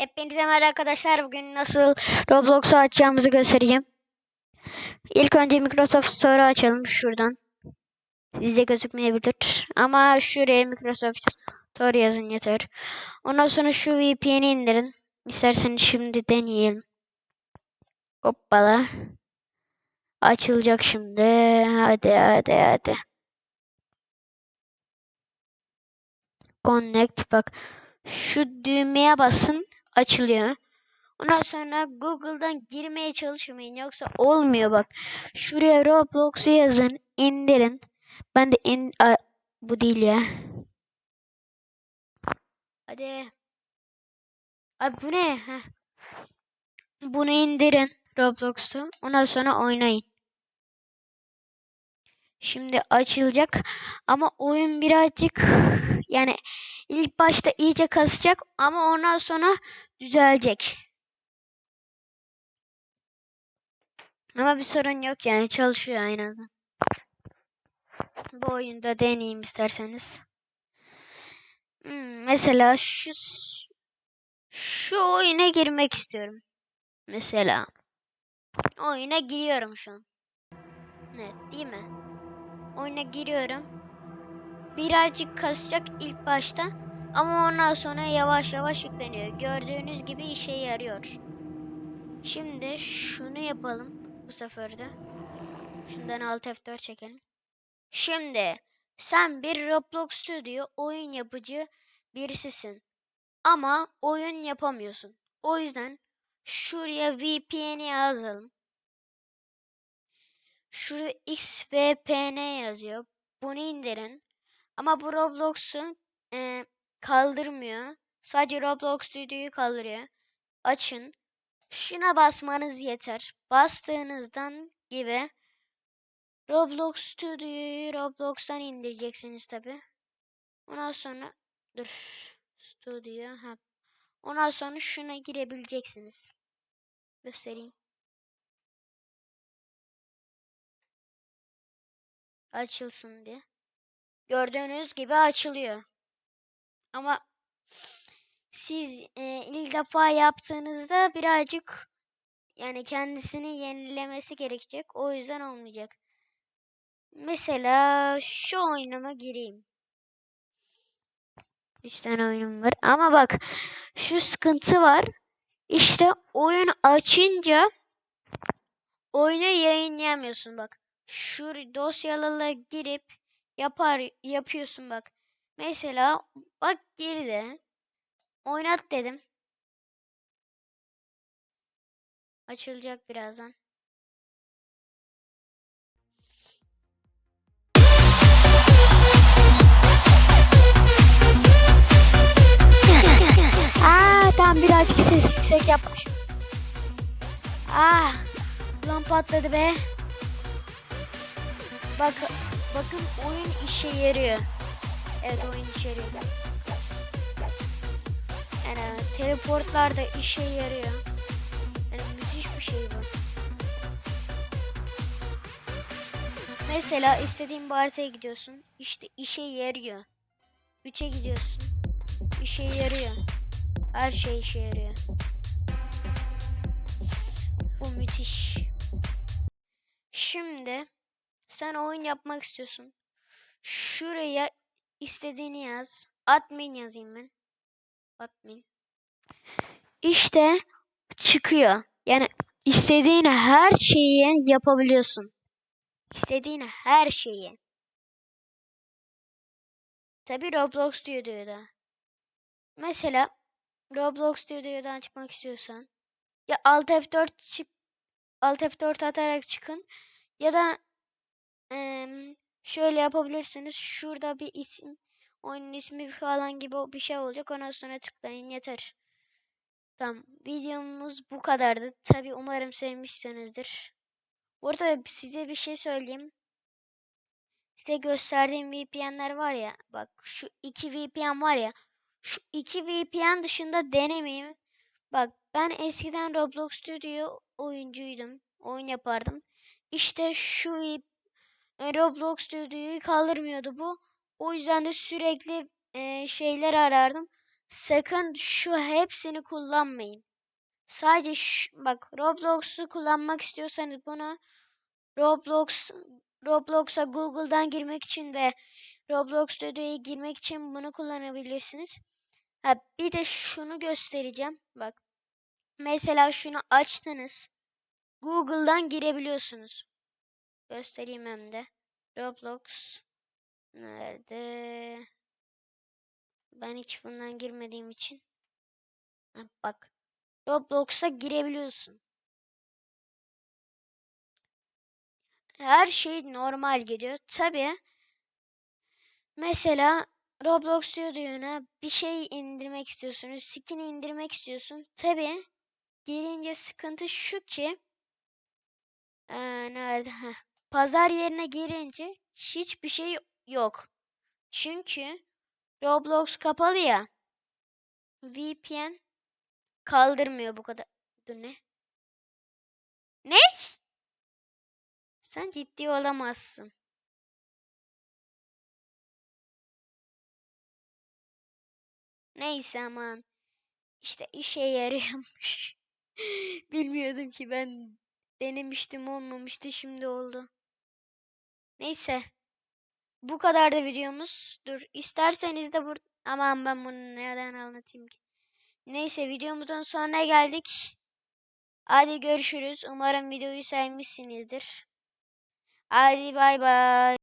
Hepinize merhaba arkadaşlar. Bugün nasıl Roblox'u açacağımızı göstereceğim. İlk önce Microsoft Store'u açalım şuradan. Sizde gözükmeyebilir. Ama şuraya Microsoft Store yazın yeter. Ondan sonra şu VPN'i indirin. İsterseniz şimdi deneyelim. Hoppala. Açılacak şimdi. Hadi hadi hadi. Connect bak. Şu düğmeye basın açılıyor. Ondan sonra Google'dan girmeye çalışmayın yoksa olmuyor bak. Şuraya Roblox'u yazın, indirin. Ben de in A, bu değil ya. Hadi. Abi bu ne? Heh. Bunu indirin Roblox'ta. Ondan sonra oynayın. Şimdi açılacak ama oyun birazcık yani ilk başta iyice kasacak ama ondan sonra düzelecek. Ama bir sorun yok yani çalışıyor en azından. Bu oyunda deneyeyim isterseniz. Hmm, mesela şu şu oyuna girmek istiyorum. Mesela oyuna giriyorum şu an. Evet değil mi? Oyuna giriyorum. Birazcık kasacak ilk başta ama ondan sonra yavaş yavaş yükleniyor. Gördüğünüz gibi işe yarıyor. Şimdi şunu yapalım bu sefer de. Şundan alt F4 çekelim. Şimdi sen bir Roblox Studio oyun yapıcı birisisin. Ama oyun yapamıyorsun. O yüzden şuraya VPN'i yazalım. Şurada XVPN yazıyor. Bunu indirin. Ama bu Roblox'u e, kaldırmıyor. Sadece Roblox Studio'yu kaldırıyor. Açın. Şuna basmanız yeter. Bastığınızdan gibi Roblox Studio'yu Roblox'tan indireceksiniz tabi. Ondan sonra dur Studio ha. Ondan sonra şuna girebileceksiniz. Göstereyim. Açılsın diye. Gördüğünüz gibi açılıyor. Ama siz e, ilk defa yaptığınızda birazcık yani kendisini yenilemesi gerekecek. O yüzden olmayacak. Mesela şu oyunuma gireyim. Üç tane oyunum var. Ama bak şu sıkıntı var. İşte oyun açınca oyunu yayınlayamıyorsun bak. Şu dosyalarla girip yapar yapıyorsun bak. Mesela bak geride oynat dedim. Açılacak birazdan. Aa tam birazcık ses yüksek yapmışım. Ah ulan patladı be. Bak bakın oyun işe yarıyor. Evet oyun işe yarıyor. Yani teleportlar da işe yarıyor. Yani müthiş bir şey bu. Mesela istediğin bir haritaya gidiyorsun. İşte işe yarıyor. 3'e gidiyorsun. İşe yarıyor. Her şey işe yarıyor. Bu müthiş. Şimdi sen oyun yapmak istiyorsun. Şuraya istediğini yaz. Admin yazayım ben. Admin. İşte çıkıyor. Yani istediğin her şeyi yapabiliyorsun. İstediğin her şeyi. Tabi Roblox Studio'da. Mesela Roblox Studio'dan çıkmak istiyorsan ya Alt F4 çık Alt F4 atarak çıkın ya da eee, şöyle yapabilirsiniz. Şurada bir isim oyunun ismi falan gibi bir şey olacak. Ondan sonra tıklayın yeter. Tamam. Videomuz bu kadardı. Tabi umarım sevmişsinizdir. Burada size bir şey söyleyeyim. Size gösterdiğim VPN'ler var ya. Bak şu iki VPN var ya. Şu iki VPN dışında denemeyin. Bak ben eskiden Roblox Studio oyuncuydum. Oyun yapardım. İşte şu Roblox Studio'yu kaldırmıyordu bu. O yüzden de sürekli e, şeyler arardım. sakın şu hepsini kullanmayın. Sadece şu, bak Roblox'u kullanmak istiyorsanız bunu Roblox Roblox'a Google'dan girmek için ve Roblox Studio'ya girmek için bunu kullanabilirsiniz. Ha, bir de şunu göstereceğim. Bak. Mesela şunu açtınız. Google'dan girebiliyorsunuz. Göstereyim hem de. Roblox nerede? Ben hiç bundan girmediğim için. Ha, bak. Roblox'a girebiliyorsun. Her şey normal gidiyor. Tabi mesela Roblox diyor bir şey indirmek istiyorsunuz. Skin indirmek istiyorsun. Tabi girince sıkıntı şu ki ee, nerede? Heh. Pazar yerine girince hiçbir şey yok. Çünkü Roblox kapalı ya. VPN kaldırmıyor bu kadar. Dur ne? Ne? Sen ciddi olamazsın. Neyse aman. İşte işe yarıyormuş. Bilmiyordum ki ben denemiştim olmamıştı şimdi oldu. Neyse. Bu kadar da videomuz. Dur isterseniz de bur aman ben bunu nereden anlatayım ki. Neyse videomuzun sonuna geldik. Hadi görüşürüz. Umarım videoyu sevmişsinizdir. Hadi bay bay.